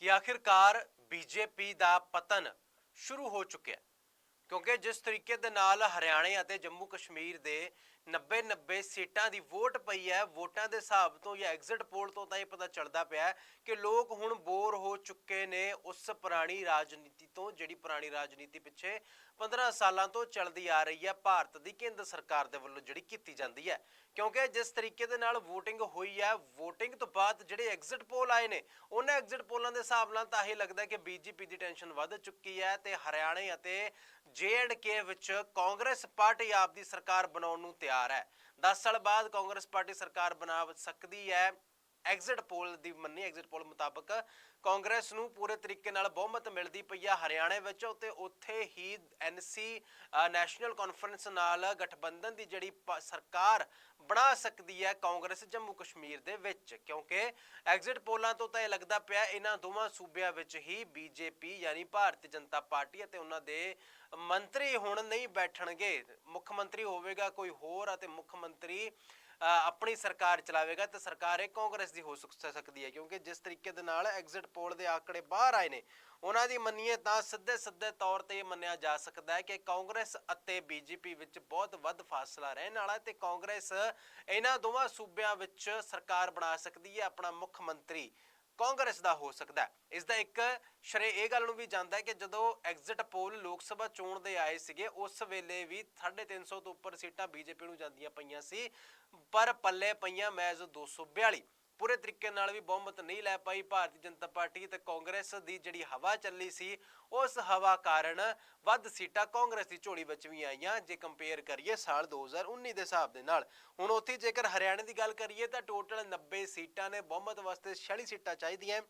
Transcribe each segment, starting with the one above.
ਕਿ ਆਖਿਰਕਾਰ ਬੀਜੇਪੀ ਦਾ ਪਤਨ ਸ਼ੁਰੂ ਹੋ ਚੁੱਕਿਆ ਕਿਉਂਕਿ ਜਿਸ ਤਰੀਕੇ ਦੇ ਨਾਲ ਹਰਿਆਣੇ ਅਤੇ ਜੰਮੂ ਕਸ਼ਮੀਰ ਦੇ 90 90 ਸੀਟਾਂ ਦੀ ਵੋਟ ਪਈ ਹੈ, ਵੋਟਾਂ ਦੇ ਹਿਸਾਬ ਤੋਂ ਜਾਂ ਐਗਜ਼ਿਟ ਪੋਲ ਤੋਂ ਤਾਂ ਇਹ ਪਤਾ ਚੱਲਦਾ ਪਿਆ ਹੈ ਕਿ ਲੋਕ ਹੁਣ ਬੋਰ ਹੋ ਚੁੱਕੇ ਨੇ ਉਸ ਪੁਰਾਣੀ ਰਾਜਨੀਤੀ ਤੋਂ, ਜਿਹੜੀ ਪੁਰਾਣੀ ਰਾਜਨੀਤੀ ਪਿੱਛੇ 15 ਸਾਲਾਂ ਤੋਂ ਚੱਲਦੀ ਆ ਰਹੀ ਹੈ, ਭਾਰਤ ਦੀ ਕੇਂਦਰ ਸਰਕਾਰ ਦੇ ਵੱਲੋਂ ਜਿਹੜੀ ਕੀਤੀ ਜਾਂਦੀ ਹੈ। ਕਿਉਂਕਿ ਜਿਸ ਤਰੀਕੇ ਦੇ ਨਾਲ VOTING ਹੋਈ ਹੈ, VOTING ਤੋਂ ਬਾਅਦ ਜਿਹੜੇ ਐਗਜ਼ਿਟ ਪੋਲ ਆਏ ਨੇ, ਉਹਨਾਂ ਐਗਜ਼ਿਟ ਪੋਲਾਂ ਦੇ ਹਿਸਾਬ ਨਾਲ ਤਾਂ ਇਹ ਲੱਗਦਾ ਹੈ ਕਿ ਬੀਜੇਪੀ ਦੀ ਟੈਨਸ਼ਨ ਵੱਧ ਚੁੱਕੀ ਹੈ ਤੇ ਹਰਿਆਣੇ ਅਤੇ ਕੇ ਵਿੱਚ ਕਾਂਗਰਸ ਪਾਰਟੀ ਆਪਦੀ ਸਰਕਾਰ ਬਣਾਉਣ ਨੂੰ ਤਿਆਰ ਹੈ। 10 ਸਾਲ ਬਾਅਦ ਕਾਂਗਰਸ ਪਾਰਟੀ ਸਰਕਾਰ ਬਣਾ ਸਕਦੀ ਹੈ। ਐਗਜ਼ਿਟ ਪੋਲ ਦੀ ਮੰਨੀ ਐਗਜ਼ਿਟ ਪੋਲ ਮੁਤਾਬਕ ਕਾਂਗਰਸ ਨੂੰ ਪੂਰੇ ਤਰੀਕੇ ਨਾਲ ਬਹੁਮਤ ਮਿਲਦੀ ਪਈ ਆ ਹਰਿਆਣੇ ਵਿੱਚ ਤੇ ਉੱਥੇ ਹੀ ਐਨਸੀ ਨੈਸ਼ਨਲ ਕਾਨਫਰੰਸ ਨਾਲ ਗਠਬੰਧਨ ਦੀ ਜਿਹੜੀ ਸਰਕਾਰ ਬਣਾ ਸਕਦੀ ਹੈ ਕਾਂਗਰਸ ਜੰਮੂ ਕਸ਼ਮੀਰ ਦੇ ਵਿੱਚ, ਕਿਉਂਕਿ ਐਗਜ਼ਿਟ ਪੋਲਾਂ ਤੋਂ ਤਾਂ ਇਹ ਲੱਗਦਾ ਪਿਆ ਇਹਨਾਂ ਦੋਵਾਂ ਸੂਬਿਆਂ ਵਿੱਚ ਹੀ ਬੀਜੇਪੀ ਯਾਨੀ ਭਾਰਤੀ ਜਨਤਾ ਪਾਰਟੀ ਅਤੇ ਉਹਨਾਂ ਦੇ ਮੰਤਰੀ ਹੁਣ ਨਹੀਂ ਬੈਠਣਗੇ। ਮੁੱਖ ਮੰਤਰੀ ਹੋਵੇਗਾ ਕੋਈ ਹੋਰ ਅਤੇ ਮੁੱਖ ਮੰਤਰੀ ਆਪਣੀ ਸਰਕਾਰ ਚਲਾਵੇਗਾ ਤੇ ਸਰਕਾਰ ਇਹ ਕਾਂਗਰਸ ਦੀ ਹੋ ਸਕਦੀ ਹੈ, ਕਿਉਂਕਿ ਜਿਸ ਤਰੀਕੇ ਦੇ ਨਾਲ ਐਗਜ਼ਿਟ ਪੋਲ ਦੇ ਆંકੜੇ ਬਾਹਰ ਆਏ ਨੇ, ਉਹਨਾਂ ਦੀ ਮੰਨੀਏ ਤਾਂ ਸਿੱਧੇ ਸਿੱਧੇ ਤੌਰ ਤੇ ਇਹ ਮੰਨਿਆ ਜਾ ਸਕਦਾ ਹੈ ਕਿ ਕਾਂਗਰਸ ਅਤੇ ਬੀਜੇਪੀ ਵਿੱਚ ਬਹੁਤ ਵੱਧ ਫਾਸਲਾ ਰਹਿਣ ਵਾਲਾ ਤੇ ਕਾਂਗਰਸ ਇਹਨਾਂ ਦੋਵਾਂ ਸੂਬਿਆਂ ਵਿੱਚ ਸਰਕਾਰ ਬਣਾ ਸਕਦੀ ਹੈ, ਆਪਣਾ ਮੁੱਖ ਮੰਤਰੀ ਕਾਂਗਰਸ ਦਾ ਹੋ ਸਕਦਾ ਹੈ। ਇਸ ਦਾ ਇੱਕ ਸ਼ਰੇ ਇਹ ਗੱਲ ਨੂੰ ਵੀ ਜਾਂਦਾ ਹੈ ਕਿ ਜਦੋਂ ਐਗਜ਼ਿਟ ਪੋਲ ਲੋਕ ਸਭਾ ਚੋਣ ਦੇ ਆਏ ਸੀਗੇ, ਉਸ ਵੇਲੇ ਵੀ 350 ਤੋਂ ਉੱਪਰ ਸੀਟਾਂ ਬੀਜੇਪੀ ਨੂੰ ਜਾਂਦੀਆਂ ਪਈਆਂ ਸੀ, ਪਰ ਪੱਲੇ ਪਈਆਂ ਮੈਜ਼ 242 ਪੂਰੇ ਤਰੀਕੇ ਨਾਲ ਵੀ ਬਹੁਮਤ ਨਹੀਂ ਲੈ ਪਾਈ। ਭਾਰਤੀ ਜਨਤਾ ਪਾਰਟੀ ਤੇ ਕਾਂਗਰਸ ਦੀ ਜਿਹੜੀ ਹਵਾ ਚੱਲੀ ਸੀ, ਉਸ ਹਵਾ ਕਾਰਨ ਵੱਧ ਸੀਟਾਂ ਕਾਂਗਰਸ ਦੀ ਝੋਲੀ ਵਿੱਚ ਵੀ ਆਈਆਂ। ਜੇ ਕੰਪੇਅਰ ਕਰੀਏ ਸਾਲ 2019 ਦੇ ਹਿਸਾਬ ਦੇ ਨਾਲ, ਹੁਣ ਉੱਥੇ ਜੇਕਰ ਹਰਿਆਣੇ ਦੀ ਗੱਲ ਕਰੀਏ ਤਾਂ ਟੋਟਲ 90 ਸੀਟਾਂ ਨੇ ਬਹੁਮਤ ਵਾਸਤੇ 46 ਸੀਟਾਂ ਚਾਹੀਦੀਆਂ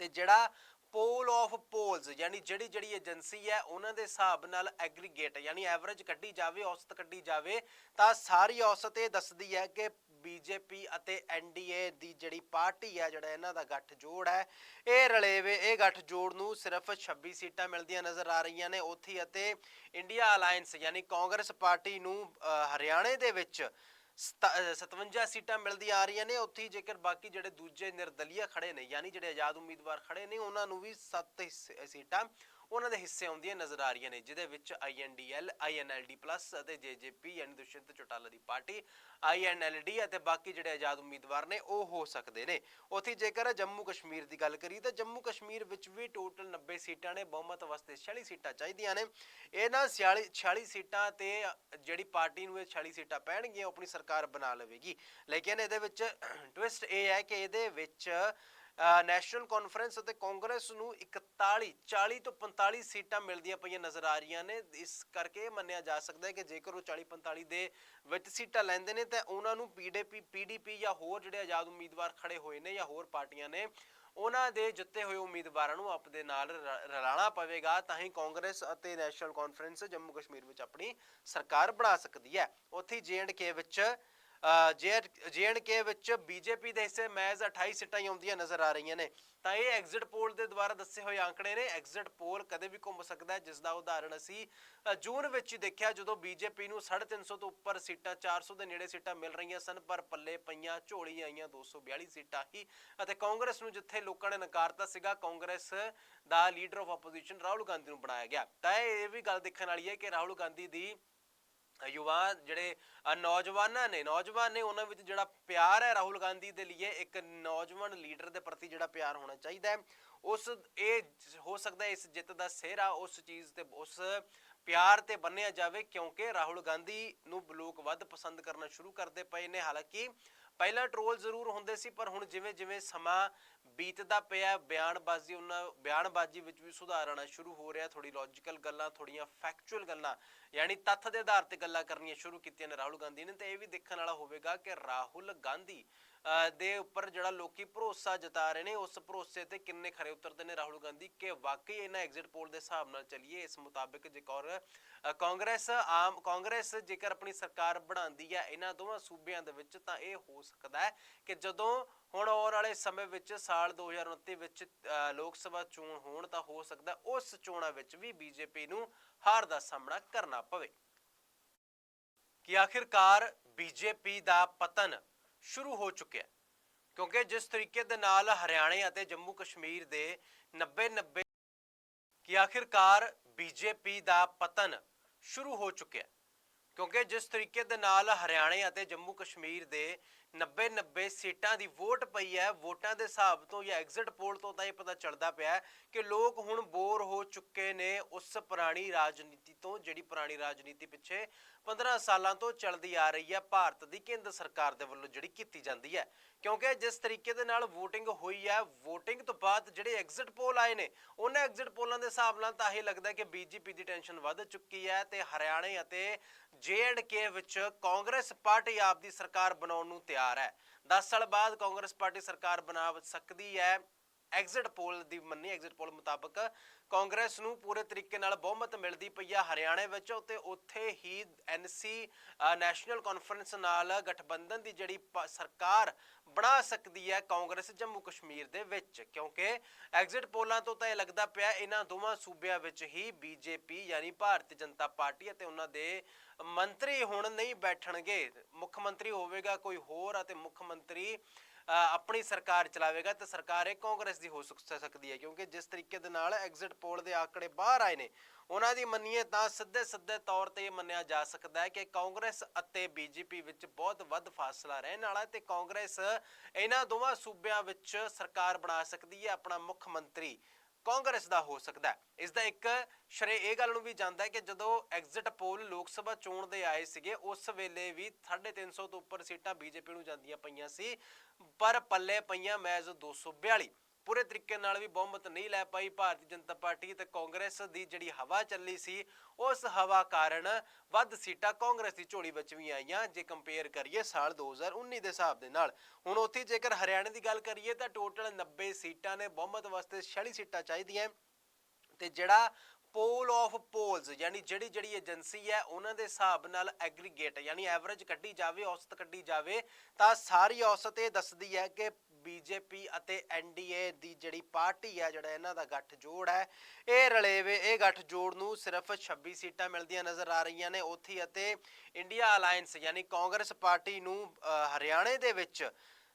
ਤੇ ਜਿਹੜਾ ਪੋਲ ਆਫ ਪੋਲਸ ਯਾਨੀ ਜਿਹੜੀ ਜਿਹੜੀ ਏਜੰਸੀ ਹੈ, ਉਹਨਾਂ ਦੇ ਹਿਸਾਬ ਨਾਲ ਐਗਰੀਗੇਟ ਯਾਨੀ ਐਵਰੇਜ ਕੱਢੀ ਜਾਵੇ, ਔਸਤ ਕੱਢੀ ਜਾਵੇ, ਤਾਂ ਸਾਰੀ ਔਸਤ ਇਹ ਦੱਸਦੀ ਹੈ ਕਿ ਬੀਜੇਪੀ ਅਤੇ ਐਨਡੀਏ ਦੀ ਜਿਹੜੀ ਪਾਰਟੀ ਹੈ ਜਿਹੜਾ ਇਹਨਾਂ ਦਾ ਗੱਠ ਜੋੜ ਹੈ, ਇਹ ਰਲੇਵੇ ਇਹ ਗੱਠ ਜੋੜ ਨੂੰ ਸਿਰਫ 26 ਸੀਟਾਂ ਮਿਲਦੀਆਂ ਨਜ਼ਰ ਆ ਰਹੀਆਂ ਨੇ ਉੱਥੇ ਅਤੇ ਇੰਡੀਆ ਅਲਾਈਅੰਸ ਯਾਨੀ ਕਾਂਗਰਸ ਪਾਰਟੀ ਨੂੰ ਹਰਿਆਣੇ ਦੇ ਵਿੱਚ ਸਤ- ਅਹ 57 ਸੀਟਾਂ ਮਿਲਦੀ ਆ ਰਹੀਆਂ ਨੇ, ਉੱਥੇ ਜੇਕਰ ਬਾਕੀ ਜਿਹੜੇ ਦੂਜੇ ਨਿਰਦਲੀਆ ਖੜੇ ਨੇ, ਯਾਨੀ ਜਿਹੜੇ ਆਜ਼ਾਦ ਉਮੀਦਵਾਰ ਖੜੇ ਨੇ, ਉਹਨਾਂ ਨੂੰ ਵੀ 7 ਸੀਟਾਂ ਉਹਨਾਂ ਦੇ ਹਿੱਸੇ ਆਉਂਦੀਆਂ ਨਜ਼ਰ ਆ ਰਹੀਆਂ ਨੇ, ਜਿਹਦੇ ਵਿੱਚ ਆਈਐਨਡੀਐਲ ਆਈਐਨਐਲਡੀ ਪਲੱਸ ਅਤੇ ਜੇਜੇਪੀ ਯਾਨੀ ਦੁਸ਼ਯੰਤ ਚੌਟਾਲਾ ਦੀ ਪਾਰਟੀ ਆਈਐਨਐਲਡੀ ਅਤੇ ਬਾਕੀ ਜਿਹੜੇ ਆਜ਼ਾਦ ਉਮੀਦਵਾਰ ਨੇ, ਉਹ ਹੋ ਸਕਦੇ ਨੇ। ਉੱਥੇ ਜੇਕਰ ਜੰਮੂ ਕਸ਼ਮੀਰ ਦੀ ਗੱਲ ਕਰੀਏ ਤਾਂ ਜੰਮੂ ਕਸ਼ਮੀਰ ਵਿੱਚ ਵੀ ਟੋਟਲ 90 ਸੀਟਾਂ ਨੇ, ਬਹੁਮਤ ਵਾਸਤੇ 46 ਸੀਟਾਂ ਚਾਹੀਦੀਆਂ ਨੇ। ਇਹਨਾਂ 46 46 ਸੀਟਾਂ ਤੇ ਜਿਹੜੀ ਪਾਰਟੀ ਨੂੰ ਇਹ 46 ਸੀਟਾਂ ਪੈਣਗੀਆਂ, ਉਹ ਆਪਣੀ ਸਰਕਾਰ ਬਣਾ ਲਵੇਗੀ। ਲੇਕਿਨ ਇਹਦੇ ਵਿੱਚ ਟਵਿਸਟ ਇਹ ਹੈ ਕਿ ਇਹਦੇ ਵਿੱਚ ਨੈਸ਼ਨਲ ਕਾਨਫਰੰਸ ਅਤੇ ਕਾਂਗਰਸ ਨੂੰ 41 40 ਤੋਂ 45 ਸੀਟਾਂ ਮਿਲਦੀਆਂ ਪਈਆਂ ਨਜ਼ਰ ਆ ਰਹੀਆਂ ਨੇ। ਇਸ ਕਰਕੇ ਮੰਨਿਆ ਜਾ ਸਕਦਾ ਹੈ ਕਿ ਜੇਕਰ ਉਹ 40 45 ਦੇ ਵਿੱਚ ਸੀਟਾਂ ਲੈਂਦੇ ਨੇ, ਤਾਂ ਉਹਨਾਂ ਨੂੰ ਪੀਡੀਪੀ ਪੀਡੀਪੀ ਜਾਂ ਹੋਰ ਜਿਹੜੇ ਆਜ਼ਾਦ ਉਮੀਦਵਾਰ ਖੜੇ ਹੋਏ ਨੇ ਜਾਂ ਹੋਰ ਪਾਰਟੀਆਂ ਨੇ, ਉਹਨਾਂ ਦੇ ਜਿੱਤੇ ਹੋਏ ਉਮੀਦਵਾਰਾਂ ਨੂੰ ਆਪਦੇ ਨਾਲ ਰ- ਰਲਾਣਾ ਪਵੇਗਾ। ਤਾਂ ਹੀ ਕਾਂਗਰਸ ਅਤੇ ਨੈਸ਼ਨਲ ਕਾਨਫਰੰਸ ਜੰਮੂ ਕਸ਼ਮੀਰ ਵਿੱਚ ਆਪਣੀ ਸਰਕਾਰ ਬਣਾ ਸਕਦੀ ਹੈ। ਉੱਥੇ ਕੇ ਵਿੱਚ ਕੇ ਵਿੱਚ ਬੀਜੇਪੀ ਦੇ ਹਿੱਸੇ ਮੈਜ਼ 28 ਸੀਟਾਂ ਹੀ ਆਉਂਦੀਆਂ ਨਜ਼ਰ ਆ ਰਹੀਆਂ ਨੇ। ਤਾਂ ਇਹ ਐਗਜ਼ਿਟ ਪੋਲ ਦੇ ਦੁਆਰਾ ਦੱਸੇ ਹੋਏ ਆંકੜੇ ਨੇ। ਐਗਜ਼ਿਟ ਪੋਲ ਕਦੇ ਵੀ ਘੁੰਮ ਸਕਦਾ ਹੈ ਜਿਸ ਦਾ ਉਦਾਹਰਣ ਅਸੀਂ ਜੂਨ ਵਿੱਚ ਹੀ ਦੇਖਿਆ ਜਦੋਂ ਬੀਜੇਪੀ ਨੂੰ 350 ਤੋਂ ਉੱਪਰ ਸੀਟਾਂ 400 ਦੇ ਨੇੜੇ ਸੀਟਾਂ ਮਿਲ ਰਹੀਆਂ ਸਨ, ਪਰ ਪੱਲੇ ਪਈਆਂ ਝੋਲੀ ਆਈਆਂ 242 ਸੀਟਾਂ ਹੀ। ਅਤੇ ਕਾਂਗਰਸ ਨੂੰ ਜਿੱਥੇ ਲੋਕਾਂ ਨੇ ਨਕਾਰਤਾ ਸੀਗਾ, ਕਾਂਗਰਸ ਦਾ leader of opposition Rahul Gandhi ਨੂੰ ਬਣਾਇਆ ਗਿਆ। ਤਾਂ ਇਹ ਵੀ ਗੱਲ ਦੇਖਣ ਵਾਲੀ ਹੈ ਕਿ ਰਾਹੁਲ ਗਾਂਧੀ ਦੀ ਯੁਵਾ ਜਿਹੜੇ ਨੌਜਵਾਨਾਂ ਨੇ, ਨੌਜਵਾਨ ਨੇ ਉਹਨਾਂ ਵਿੱਚ ਜਿਹੜਾ ਪਿਆਰ ਹੈ ਰਾਹੁਲ ਗਾਂਧੀ ਦੇ ਲਈ ਇੱਕ ਨੌਜਵਾਨ ਲੀਡਰ ਦੇ ਪ੍ਰਤੀ ਜਿਹੜਾ ਪਿਆਰ ਹੋਣਾ ਚਾਹੀਦਾ ਹੈ। ਉਸ, ਇਹ ਹੋ ਸਕਦਾ ਇਸ ਜਿੱਤ ਦਾ ਸਿਹਰਾ ਉਸ ਚੀਜ਼ ਤੇ, ਉਸ ਪਿਆਰ ਤੇ ਬੰਨਿਆ ਜਾਵੇ, ਕਿਉਂਕਿ ਰਾਹੁਲ ਗਾਂਧੀ ਨੂੰ ਲੋਕ ਵੱਧ ਪਸੰਦ ਕਰਨਾ ਸ਼ੁਰੂ ਕਰਦੇ ਪਏ ਨੇ। ਹਾਲਾਂਕਿ ਪਹਿਲਾਂ ਟ੍ਰੋਲ ਜ਼ਰੂਰ ਹੁੰਦੇ ਸੀ, ਪਰ ਹੁਣ ਜਿਵੇਂ ਜਿਵੇਂ ਸਮਾਂ ਬੀਤਦਾ ਪਿਆ ਬਿਆਨਬਾਜ਼ੀ ਉਹਨਾਂ, ਬਿਆਨਬਾਜ਼ੀ ਵਿੱਚ ਵੀ ਸੁਧਾਰ ਆਉਣਾ ਸ਼ੁਰੂ ਹੋ ਰਿਹਾ। ਥੋੜੀ ਲੌਜੀਕਲ ਗੱਲਾਂ ਥੋੜੀਆਂ ਫੈਕਚੁਅਲ ਗੱਲਾਂ, ਯਾਨੀ ਤੱਥ ਦੇ ਆਧਾਰ ਤੇ ਗੱਲਾਂ ਕਰਨੀਆਂ ਸ਼ੁਰੂ ਕੀਤੀਆਂ ਨੇ ਰਾਹੁਲ ਗਾਂਧੀ ਨੇ। ਤੇ ਇਹ ਵੀ ਦੇਖਣ ਵਾਲਾ ਹੋਵੇਗਾ ਕਿ ਰਾਹੁਲ ਗਾਂਧੀ ਦੇ ਉੱਪਰ ਜਿਹੜਾ ਲੋਕੀ ਭਰੋਸਾ ਜਤਾ ਰਹੇ ਨੇ, ਉਸ ਭਰੋਸੇ ਤੇ ਕਿੰਨੇ ਖਰੇ ਉਤਰਦੇ ਨੇ ਰਾਹੁਲ ਗਾਂਧੀ ਕਿ ਵਾਕਈ ਇਹਨਾਂ ਐਗਜ਼ਿਟ ਪੋਲ ਦੇ ਹਿਸਾਬ ਨਾਲ ਚੱਲੀਏ। ਇਸ ਮੁਤਾਬਿਕ ਜੇਕਰ ਕਾਂਗਰਸ ਆਮ, ਕਾਂਗਰਸ ਜੇਕਰ ਆਪਣੀ ਸਰਕਾਰ ਬਣਾਉਂਦੀ ਹੈ ਇਹਨਾਂ ਦੋਵਾਂ ਸੂਬਿਆਂ ਦੇ ਵਿੱਚ, ਤਾਂ ਇਹ ਹੋ ਸਕਦਾ ਹੈ ਕਿ ਜਦੋਂ ਹੁਣ ਆਉਣ ਵਾਲੇ ਸਮੇਂ ਵਿੱਚ ਸਾਲ 2029 ਵਿੱਚ ਅ, ਲੋਕ ਸਭਾ ਚੋਣ ਹੋਣ ਤਾਂ ਹੋ ਸਕਦਾ ਉਸ ਚੋਣਾਂ ਵਿੱਚ ਵੀ ਬੀਜੇਪੀ ਨੂੰ ਹਾਰ ਦਾ ਸਾਹਮਣਾ ਕਰਨਾ ਪਵੇ। ਕਿ ਆਖਿਰਕਾਰ ਬੀਜੇਪੀ ਦਾ ਪਤਨ ਸ਼ੁਰੂ ਹੋ ਚੁੱਕਿਆ ਕਿਉਂਕਿ ਜਿਸ ਤਰੀਕੇ ਦੇ ਨਾਲ ਹਰਿਆਣੇ ਅਤੇ ਜੰਮੂ ਕਸ਼ਮੀਰ ਦੇ 90 90 ਕਿ ਆਖਿਰਕਾਰ ਬੀਜੇਪੀ ਦਾ ਪਤਨ ਸ਼ੁਰੂ ਹੋ ਚੁੱਕਿਆ ਕਿਉਂਕਿ ਜਿਸ ਤਰੀਕੇ ਦੇ ਨਾਲ ਹਰਿਆਣੇ ਅਤੇ ਜੰਮੂ ਕਸ਼ਮੀਰ ਦੇ 90 90 ਸੀਟਾਂ ਦੀ ਵੋਟ ਪਈ ਹੈ, ਵੋਟਾਂ ਦੇ ਹਿਸਾਬ ਤੋਂ ਜਾਂ ਐਗਜ਼ਿਟ ਪੋਲ ਤੋਂ ਤਾਂ ਇਹ ਪਤਾ ਚੱਲਦਾ ਪਿਆ ਕਿ ਲੋਕ ਹੁਣ ਬੋਰ ਹੋ ਚੁੱਕੇ ਨੇ ਉਸ ਪੁਰਾਣੀ ਰਾਜਨੀਤੀ ਤੋਂ, ਜਿਹੜੀ ਪੁਰਾਣੀ ਰਾਜਨੀਤੀ ਪਿੱਛੇ 15 ਸਾਲਾਂ ਤੋਂ ਚੱਲਦੀ ਆ ਰਹੀ ਹੈ, ਭਾਰਤ ਦੀ ਕੇਂਦਰ ਸਰਕਾਰ ਦੇ ਵੱਲੋਂ ਜਿਹੜੀ ਕੀਤੀ ਜਾਂਦੀ ਹੈ। ਕਿਉਂਕਿ ਜਿਸ ਤਰੀਕੇ ਦੇ ਨਾਲ VOTING ਹੋਈ ਹੈ, VOTING ਤੋਂ ਬਾਅਦ ਜਿਹੜੇ ਐਗਜ਼ਿਟ ਪੋਲ ਆਏ ਨੇ, ਉਹਨਾਂ ਐਗਜ਼ਿਟ ਪੋਲਾਂ ਦੇ ਹਿਸਾਬ ਨਾਲ ਤਾਂ ਇਹ ਲੱਗਦਾ ਹੈ ਕਿ ਬੀਜੇਪੀ ਦੀ ਟੈਨਸ਼ਨ ਵੱਧ ਚੁੱਕੀ ਹੈ ਤੇ ਹਰਿਆਣੇ ਅਤੇ ਕੇ ਵਿੱਚ ਕਾਂਗਰਸ ਪਾਰਟੀ ਆਪਦੀ ਸਰਕਾਰ ਬਣਾਉਣ ਨੂੰ ਤਿਆਰ ਹੈ। 10 ਸਾਲ ਬਾਅਦ ਕਾਂਗਰਸ ਪਾਰਟੀ ਸਰਕਾਰ ਬਣਾ ਸਕਦੀ ਹੈ। ਐਗਜ਼ਿਟ ਪੋਲ ਦੀ ਮੰਨੀ ਐਗਜ਼ਿਟ ਪੋਲ ਮੁਤਾਬਕ ਕਾਂਗਰਸ ਨੂੰ ਪੂਰੇ ਤਰੀਕੇ ਨਾਲ ਬਹੁਮਤ ਮਿਲਦੀ ਪਈ ਆ ਹਰਿਆਣੇ ਵਿੱਚ ਤੇ ਉੱਥੇ ਹੀ ਐਨਸੀ ਨੈਸ਼ਨਲ ਕਾਨਫਰੰਸ ਨਾਲ ਗਠਬੰਧਨ ਦੀ ਜਿਹੜੀ ਸਰਕਾਰ ਬਣਾ ਸਕਦੀ ਹੈ ਕਾਂਗਰਸ ਜੰਮੂ ਕਸ਼ਮੀਰ ਦੇ ਵਿੱਚ, ਕਿਉਂਕਿ ਐਗਜ਼ਿਟ ਪੋਲਾਂ ਤੋਂ ਤਾਂ ਇਹ ਲੱਗਦਾ ਪਿਆ ਇਹਨਾਂ ਦੋਵਾਂ ਸੂਬਿਆਂ ਵਿੱਚ ਹੀ ਬੀਜੇਪੀ ਯਾਨੀ ਭਾਰਤੀ ਜਨਤਾ ਪਾਰਟੀ ਅਤੇ ਉਹਨਾਂ ਦੇ ਮੰਤਰੀ ਹੁਣ ਨਹੀਂ ਬੈਠਣਗੇ। ਮੁੱਖ ਮੰਤਰੀ ਹੋਵੇਗਾ ਕੋਈ ਹੋਰ ਅਤੇ ਮੁੱਖ ਮੰਤਰੀ ਆਪਣੀ ਸਰਕਾਰ ਚਲਾਵੇਗਾ ਤੇ ਸਰਕਾਰ ਇਹ ਕਾਂਗਰਸ ਦੀ ਹੋ ਸਕਦੀ ਹੈ, ਕਿਉਂਕਿ ਜਿਸ ਤਰੀਕੇ ਦੇ ਨਾਲ ਐਗਜ਼ਿਟ ਪੋਲ ਦੇ ਆંકੜੇ ਬਾਹਰ ਆਏ ਨੇ, ਉਹਨਾਂ ਦੀ ਮੰਨੀਏ ਤਾਂ ਸਿੱਧੇ ਸਿੱਧੇ ਤੌਰ ਤੇ ਇਹ ਮੰਨਿਆ ਜਾ ਸਕਦਾ ਹੈ ਕਿ ਕਾਂਗਰਸ ਅਤੇ ਬੀਜੇਪੀ ਵਿੱਚ ਬਹੁਤ ਵੱਧ ਫਾਸਲਾ ਰਹਿਣ ਵਾਲਾ ਤੇ ਕਾਂਗਰਸ ਇਹਨਾਂ ਦੋਵਾਂ ਸੂਬਿਆਂ ਵਿੱਚ ਸਰਕਾਰ ਬਣਾ ਸਕਦੀ ਹੈ, ਆਪਣਾ ਮੁੱਖ ਮੰਤਰੀ ਕਾਂਗਰਸ ਦਾ ਹੋ ਸਕਦਾ ਹੈ। ਇਸ ਦਾ ਇੱਕ ਸ਼ਰੇ ਇਹ ਗੱਲ ਨੂੰ ਵੀ ਜਾਂਦਾ ਹੈ ਕਿ ਜਦੋਂ ਐਗਜ਼ਿਟ ਪੋਲ ਲੋਕ ਸਭਾ ਚੋਣ ਦੇ ਆਏ ਸੀਗੇ, ਉਸ ਵੇਲੇ ਵੀ 350 ਤੋਂ ਉੱਪਰ ਸੀਟਾਂ ਬੀਜੇਪੀ ਨੂੰ ਜਾਂਦੀਆਂ ਪਈਆਂ ਸੀ, ਪਰ ਪੱਲੇ ਪਈਆਂ ਮੈਜ਼ 242 ਪੂਰੇ ਤਰੀਕੇ ਨਾਲ ਵੀ ਬਹੁਮਤ ਨਹੀਂ ਲੈ ਪਾਈ। ਭਾਰਤੀ ਜਨਤਾ ਪਾਰਟੀ ਤੇ ਕਾਂਗਰਸ ਦੀ ਜਿਹੜੀ ਹਵਾ ਚੱਲੀ ਸੀ, ਉਸ ਹਵਾ ਕਾਰਨ ਵੱਧ ਸੀਟਾਂ ਕਾਂਗਰਸ ਦੀ ਝੋਲੀ ਵਿੱਚ ਵੀ ਆਈਆਂ। ਜੇ ਕੰਪੇਅਰ ਕਰੀਏ ਸਾਲ 2019 ਦੇ ਹਿਸਾਬ ਦੇ ਨਾਲ, ਹੁਣ ਉੱਥੇ ਜੇਕਰ ਹਰਿਆਣੇ ਦੀ ਗੱਲ ਕਰੀਏ ਤਾਂ ਟੋਟਲ 90 ਸੀਟਾਂ ਨੇ ਬਹੁਮਤ ਵਾਸਤੇ 46 ਸੀਟਾਂ ਚਾਹੀਦੀਆਂ। ਤੇ ਜਿਹੜਾ ਪੋਲ ਆਫ ਪੋਲਸ ਯਾਨੀ ਜਿਹੜੀ ਜਿਹੜੀ ਏਜੰਸੀ ਹੈ, ਉਹਨਾਂ ਦੇ ਹਿਸਾਬ ਨਾਲ ਐਗਰੀਗੇਟ ਯਾਨੀ ਐਵਰੇਜ ਕੱਢੀ ਜਾਵੇ, ਔਸਤ ਕੱਢੀ ਜਾਵੇ, ਤਾਂ ਸਾਰੀ ਔਸਤ ਇਹ ਦੱਸਦੀ ਹੈ ਕਿ ਬੀਜੇਪੀ ਅਤੇ ਐਨਡੀਏ ਦੀ ਜਿਹੜੀ ਪਾਰਟੀ ਹੈ ਜਿਹੜਾ ਇਹਨਾਂ ਦਾ ਗੱਠ ਜੋੜ ਹੈ, ਇਹ ਰਲੇਵੇ ਇਹ ਗੱਠ ਜੋੜ ਨੂੰ ਸਿਰਫ 26 ਸੀਟਾਂ ਮਿਲਦੀਆਂ ਨਜ਼ਰ ਆ ਰਹੀਆਂ ਨੇ ਉੱਥੇ ਅਤੇ ਇੰਡੀਆ ਅਲਾਈਅੰਸ ਯਾਨੀ ਕਾਂਗਰਸ ਪਾਰਟੀ ਨੂੰ ਹਰਿਆਣੇ ਦੇ ਵਿੱਚ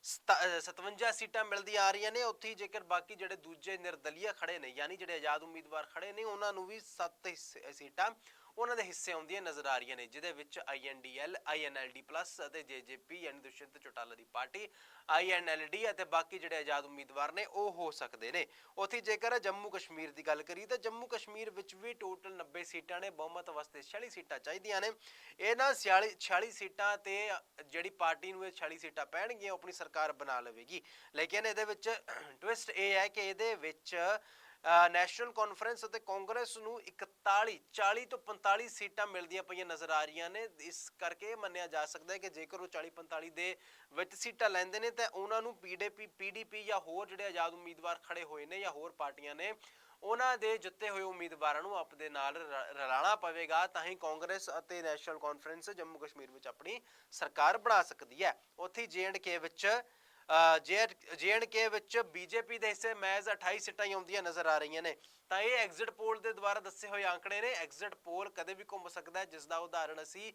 ਸਤ- ਅਹ 57 ਸੀਟਾਂ ਮਿਲਦੀਆਂ ਆ ਰਹੀਆਂ ਨੇ। ਉੱਥੇ ਜੇਕਰ ਬਾਕੀ ਜਿਹੜੇ ਦੂਜੇ ਨਿਰਦਲੀਆ ਖੜੇ ਨੇ, ਯਾਨੀ ਜਿਹੜੇ ਆਜ਼ਾਦ ਉਮੀਦਵਾਰ ਖੜੇ ਨੇ, ਉਹਨਾਂ ਨੂੰ ਵੀ 7 ਸੀਟਾਂ ਉਹਨਾਂ ਦੇ ਹਿੱਸੇ ਆਉਂਦੀਆਂ ਨਜ਼ਰ ਆ ਰਹੀਆਂ ਨੇ, ਜਿਹਦੇ ਵਿੱਚ ਆਈਐਨਡੀਐਲ ਆਈਐਨਐਲਡੀ ਪਲੱਸ ਅਤੇ ਜੇਜੇਪੀ ਯਾਨੀ ਦੁਸ਼ਯੰਤ ਚੌਟਾਲਾ ਦੀ ਪਾਰਟੀ ਆਈਐਨਐਲਡੀ ਅਤੇ ਬਾਕੀ ਜਿਹੜੇ ਆਜ਼ਾਦ ਉਮੀਦਵਾਰ ਨੇ, ਉਹ ਹੋ ਸਕਦੇ ਨੇ। ਉੱਥੇ ਜੇਕਰ ਜੰਮੂ ਕਸ਼ਮੀਰ ਦੀ ਗੱਲ ਕਰੀਏ ਤਾਂ ਜੰਮੂ ਕਸ਼ਮੀਰ ਵਿੱਚ ਵੀ ਟੋਟਲ 90 ਸੀਟਾਂ ਨੇ, ਬਹੁਮਤ ਵਾਸਤੇ 46 ਸੀਟਾਂ ਚਾਹੀਦੀਆਂ ਨੇ। ਇਹਨਾਂ 46 46 ਸੀਟਾਂ ਤੇ ਜਿਹੜੀ ਪਾਰਟੀ ਨੂੰ ਇਹ 46 ਸੀਟਾਂ ਪੈਣਗੀਆਂ, ਉਹ ਆਪਣੀ ਸਰਕਾਰ ਬਣਾ ਲਵੇਗੀ। ਲੇਕਿਨ ਇਹਦੇ ਵਿੱਚ ਟਵਿਸਟ ਇਹ ਹੈ ਕਿ ਇਹਦੇ ਵਿੱਚ ਨੈਸ਼ਨਲ ਕਾਨਫਰੰਸ ਅਤੇ ਕਾਂਗਰਸ ਨੂੰ 41 40 ਤੋਂ 45 ਸੀਟਾਂ ਮਿਲਦੀਆਂ ਪਈਆਂ ਨਜ਼ਰ ਆ ਰਹੀਆਂ ਨੇ। ਇਸ ਕਰਕੇ ਇਹ ਮੰਨਿਆ ਜਾ ਸਕਦਾ ਹੈ ਕਿ ਜੇਕਰ ਉਹ 40 45 ਦੇ ਵਿੱਚ ਸੀਟਾਂ ਲੈਂਦੇ ਨੇ, ਤਾਂ ਉਹਨਾਂ ਨੂੰ ਪੀਡੀਪੀ ਪੀਡੀਪੀ ਜਾਂ ਹੋਰ ਜਿਹੜੇ ਆਜ਼ਾਦ ਉਮੀਦਵਾਰ ਖੜੇ ਹੋਏ ਨੇ ਜਾਂ ਹੋਰ ਪਾਰਟੀਆਂ ਨੇ, ਉਹਨਾਂ ਦੇ ਜਿੱਤੇ ਹੋਏ ਉਮੀਦਵਾਰਾਂ ਨੂੰ ਆਪਦੇ ਨਾਲ ਰ- ਰਲਾਣਾ ਪਵੇਗਾ। ਤਾਂ ਹੀ ਕਾਂਗਰਸ ਅਤੇ ਨੈਸ਼ਨਲ ਕਾਨਫਰੰਸ ਜੰਮੂ ਕਸ਼ਮੀਰ ਵਿੱਚ ਆਪਣੀ ਸਰਕਾਰ ਬਣਾ ਸਕਦੀ ਹੈ। ਉੱਥੇ ਕੇ ਵਿੱਚ ਕੇ ਵਿੱਚ ਬੀਜੇਪੀ ਦੇ ਹਿੱਸੇ ਮੈਜ਼ 28 ਸੀਟਾਂ ਹੀ ਆਉਂਦੀਆਂ ਨਜ਼ਰ ਆ ਰਹੀਆਂ ਨੇ। ਤਾਂ ਇਹ ਐਗਜ਼ਿਟ ਪੋਲ ਦੇ ਦੁਆਰਾ ਦੱਸੇ ਹੋਏ ਆંકੜੇ ਨੇ। ਐਗਜ਼ਿਟ ਪੋਲ ਕਦੇ ਵੀ ਘੁੰਮ ਸਕਦਾ ਹੈ ਜਿਸ ਦਾ ਉਦਾਹਰਣ ਅਸੀਂ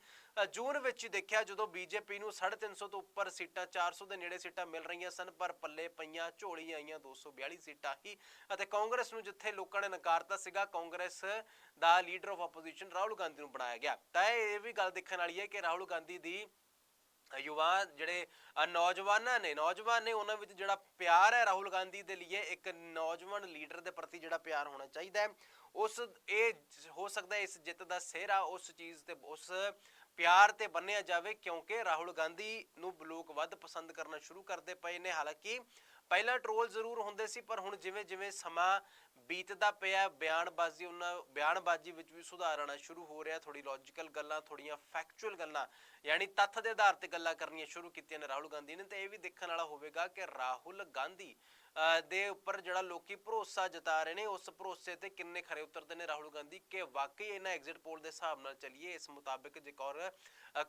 ਜੂਨ ਵਿੱਚ ਹੀ ਦੇਖਿਆ ਜਦੋਂ ਬੀਜੇਪੀ ਨੂੰ 350 ਤੋਂ ਉੱਪਰ ਸੀਟਾਂ 400 ਦੇ ਨੇੜੇ ਸੀਟਾਂ ਮਿਲ ਰਹੀਆਂ ਸਨ, ਪਰ ਪੱਲੇ ਪਈਆਂ ਝੋਲੀ ਆਈਆਂ 242 ਸੀਟਾਂ ਹੀ। ਅਤੇ ਕਾਂਗਰਸ ਨੂੰ ਜਿੱਥੇ ਲੋਕਾਂ ਨੇ ਨਕਾਰਤਾ ਸੀਗਾ, ਕਾਂਗਰਸ ਦਾ leader of opposition Rahul Gandhi ਨੂੰ ਬਣਾਇਆ ਗਿਆ। ਤਾਂ ਇਹ ਵੀ ਗੱਲ ਦੇਖਣ ਵਾਲੀ ਹੈ ਕਿ ਰਾਹੁਲ ਗਾਂਧੀ ਦੀ ਯੁਵਾ ਜਿਹੜੇ ਨੌਜਵਾਨਾਂ ਨੇ, ਨੌਜਵਾਨ ਨੇ ਉਹਨਾਂ ਵਿੱਚ ਜਿਹੜਾ ਪਿਆਰ ਹੈ ਰਾਹੁਲ ਗਾਂਧੀ ਦੇ ਲਈ ਇੱਕ ਨੌਜਵਾਨ ਲੀਡਰ ਦੇ ਪ੍ਰਤੀ ਜਿਹੜਾ ਪਿਆਰ ਹੋਣਾ ਚਾਹੀਦਾ ਹੈ। ਉਸ, ਇਹ ਹੋ ਸਕਦਾ ਇਸ ਜਿੱਤ ਦਾ ਸਿਹਰਾ ਉਸ ਚੀਜ਼ ਤੇ, ਉਸ ਪਿਆਰ ਤੇ ਬੰਨਿਆ ਜਾਵੇ, ਕਿਉਂਕਿ ਰਾਹੁਲ ਗਾਂਧੀ ਨੂੰ ਲੋਕ ਵੱਧ ਪਸੰਦ ਕਰਨਾ ਸ਼ੁਰੂ ਕਰਦੇ ਪਏ ਨੇ। ਹਾਲਾਂਕਿ ਪਹਿਲਾਂ ਟ੍ਰੋਲ ਜ਼ਰੂਰ ਹੁੰਦੇ ਸੀ, ਪਰ ਹੁਣ ਜਿਵੇਂ ਜਿਵੇਂ ਸਮਾਂ ਬੀਤਦਾ ਪਿਆ ਬਿਆਨਬਾਜ਼ੀ ਉਹਨਾਂ, ਬਿਆਨਬਾਜ਼ੀ ਵਿੱਚ ਵੀ ਸੁਧਾਰ ਆਉਣਾ ਸ਼ੁਰੂ ਹੋ ਰਿਹਾ। ਥੋੜੀ ਲੌਜੀਕਲ ਗੱਲਾਂ ਥੋੜੀਆਂ ਫੈਕਚੁਅਲ ਗੱਲਾਂ, ਯਾਨੀ ਤੱਥ ਦੇ ਆਧਾਰ ਤੇ ਗੱਲਾਂ ਕਰਨੀਆਂ ਸ਼ੁਰੂ ਕੀਤੀਆਂ ਨੇ ਰਾਹੁਲ ਗਾਂਧੀ ਨੇ। ਤੇ ਇਹ ਵੀ ਦੇਖਣ ਵਾਲਾ ਹੋਵੇਗਾ ਕਿ ਰਾਹੁਲ ਗਾਂਧੀ ਦੇ ਉੱਪਰ ਜਿਹੜਾ ਲੋਕੀ ਭਰੋਸਾ ਜਤਾ ਰਹੇ ਨੇ, ਉਸ ਭਰੋਸੇ ਤੇ ਕਿੰਨੇ ਖਰੇ ਉਤਰਦੇ ਨੇ ਰਾਹੁਲ ਗਾਂਧੀ ਕਿ ਵਾਕਈ ਇਹਨਾਂ ਐਗਜ਼ਿਟ ਪੋਲ ਦੇ ਹਿਸਾਬ ਨਾਲ ਚੱਲੀਏ। ਇਸ ਮੁਤਾਬਿਕ ਜੇਕਰ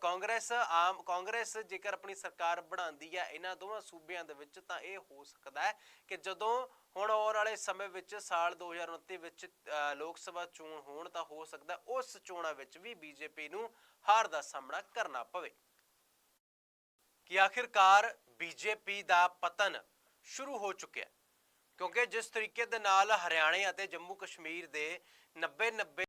ਕਾਂਗਰਸ ਆਮ, ਕਾਂਗਰਸ ਜੇਕਰ ਆਪਣੀ ਸਰਕਾਰ ਬਣਾਉਂਦੀ ਹੈ ਇਹਨਾਂ ਦੋਵਾਂ ਸੂਬਿਆਂ ਦੇ ਵਿੱਚ ਤਾਂ ਇਹ ਹੋ ਸਕਦਾ ਹੈ ਕਿ ਜਦੋਂ ਹੁਣ ਔਰ ਵਾਲੇ ਸਮੇਂ ਵਿੱਚ ਸਾਲ 2029 ਵਿੱਚ ਲੋਕ ਸਭਾ ਚੋਣ ਹੋਣ ਤਾਂ ਹੋ ਸਕਦਾ ਉਸ ਚੋਣਾਂ ਵਿੱਚ ਵੀ ਬੀਜੇਪੀ ਨੂੰ ਹਾਰ ਦਾ ਸਾਹਮਣਾ ਕਰਨਾ ਪਵੇ। ਕਿ ਆਖਿਰਕਾਰ ਬੀਜੇਪੀ ਦਾ ਪਤਨ ਸ਼ੁਰੂ ਹੋ ਚੁੱਕਿਆ ਕਿਉਂਕਿ ਜਿਸ ਤਰੀਕੇ ਦੇ ਨਾਲ ਹਰਿਆਣੇ ਅਤੇ ਜੰਮੂ ਕਸ਼ਮੀਰ ਦੇ 90 90